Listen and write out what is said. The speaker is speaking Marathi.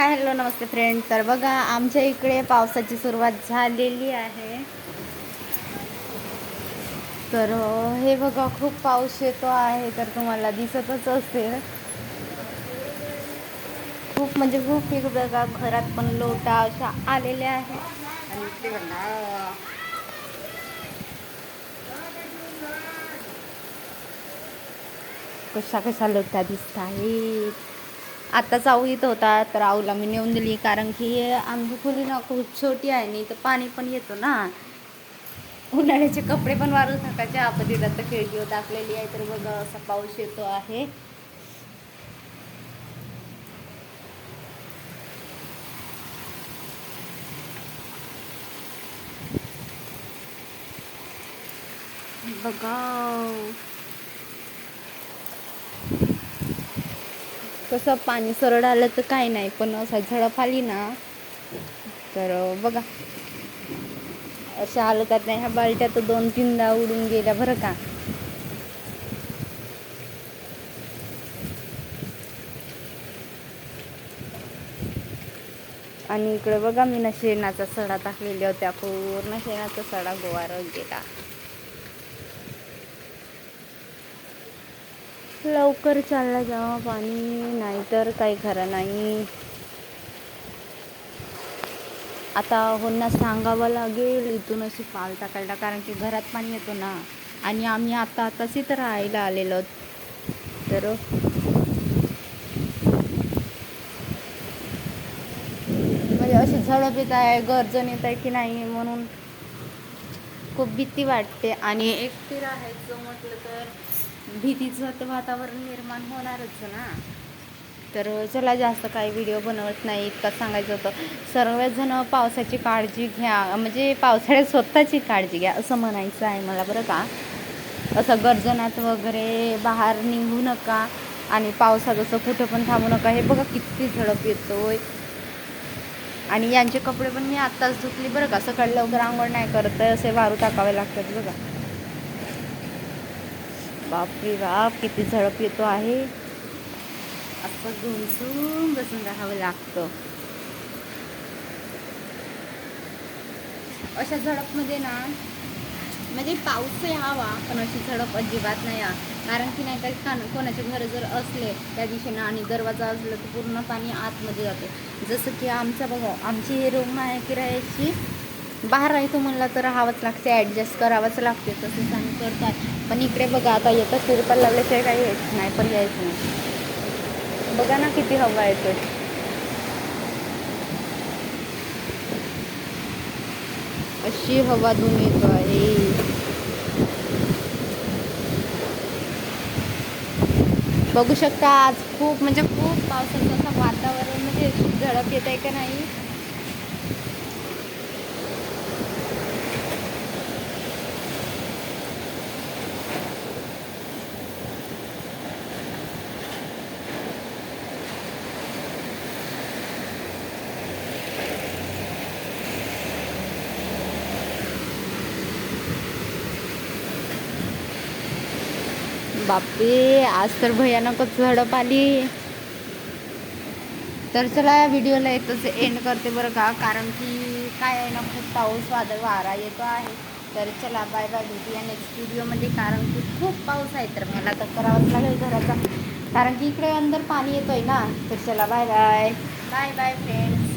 हाय हॅलो नमस्ते फ्रेंड. तर बघा आमच्या इकडे पावसाची सुरुवात झालेली आहे. तर हे बघा खूप पाऊस येतो आहे तर तुम्हाला दिसतच असेल. खूप म्हणजे खूप एक बघा घरात पण लोटा अशा आलेल्या आहेत. कशा कशा लोटा दिसत आहेत आत्ताच आऊ येत होता तर आऊला मी नेऊन दिली कारण की आमची खोली ना खूप छोटी आहे नाही तर पाणी पण येतो ना. उन्हाळ्याचे कपडे पण वाळू टाकायचे आपत्तीला तर खिडकीवर टाकलेली आहे तर बघा असा पाऊस येतो आहे. बघा. कसं पाणी सरळ आलं तर काही नाही पण असं झडप आली ना तर बघा. अशा हालतात नाही ह्या बालट्या तर दोन तीनदा उडून गेल्या बरं का. आणि इकडे बघा मी ना शेणाचा सडा टाकलेल्या होत्या. पूर्ण शेणाचा सडा गोवार गेला. लवकर चालला जावा पाणी नाहीतर काही खरं नाही. आता होणार सांगावं लागेल इथून अशी पाल टाकायला कारण की घरात पाणी येतो ना. आणि आम्ही आता तसे तर राहायला आलेलो. तर म्हणजे अशी झडप येत आहे गर्जन येत आहे की नाही म्हणून खूप भीती वाटते. आणि एकटी राहायचं म्हटलं तर भीतीचं तर वातावरण निर्माण होणारच ना. तर चला जास्त काही व्हिडिओ बनवत नाही इतका सांगायचं होतं. सर्वजण पावसाची काळजी घ्या म्हणजे पावसाळ्यात स्वतःची काळजी घ्या असं म्हणायचं आहे मला बरं का. असं गर्जनात वगैरे बाहेर निघू नका आणि पावसात असं कुठं पण थांबू नका. हे बघा किती झडप येतोय. आणि यांचे कपडे पण मी आत्ताच धुतली बरं का. सकाळी लवकर आंघोळ नाही करत आहे असे वारू टाकावे लागतात बघा. बापरे बाप किती झडप येतो आहे. असं घुमसून बसून राहावं लागतं. अशा झडपमध्ये ना म्हणजे पाऊस यावा पण अशी झडप अजिबात नाही कारण की नाही का कोणाचे घर जर असले त्या दिशेनं आणि दरवाजा असला तर पूर्ण पाणी आतमध्ये जाते. जसं की आमचा बघा आमची हे रूम आहे किरायाची बाहेर राहायचो म्हणला तर राहावंच लागते ॲडजस्ट करावंच लागते तसंच आम्ही करतात. पण इकडे बघा आता येतं तिरपल लावल्याशिवाय काही यायचं नाही पण यायचं नाही. बघा ना किती हवा येतोय. अशी हवा धुन येतो आहे. बघू शकता आज खूप म्हणजे खूप पावसाचं असं वातावरण म्हणजे झडप येत आहे का नाही? बापरे आज तर भयानकच झडप आली. तर चला या व्हिडिओला येतच एंड करते बरं का कारण की काय आहे ना खूप पाऊस वादळ वारा येतो आहे. तर चला बाय बाय भेटू या नेक्स्ट व्हिडिओमध्ये कारण की खूप पाऊस आहे. तर मला तर करावंच लागेल घराचा. कारण की इकडे अंदर पाणी येतोय ना तर चला bye bye bye bye friend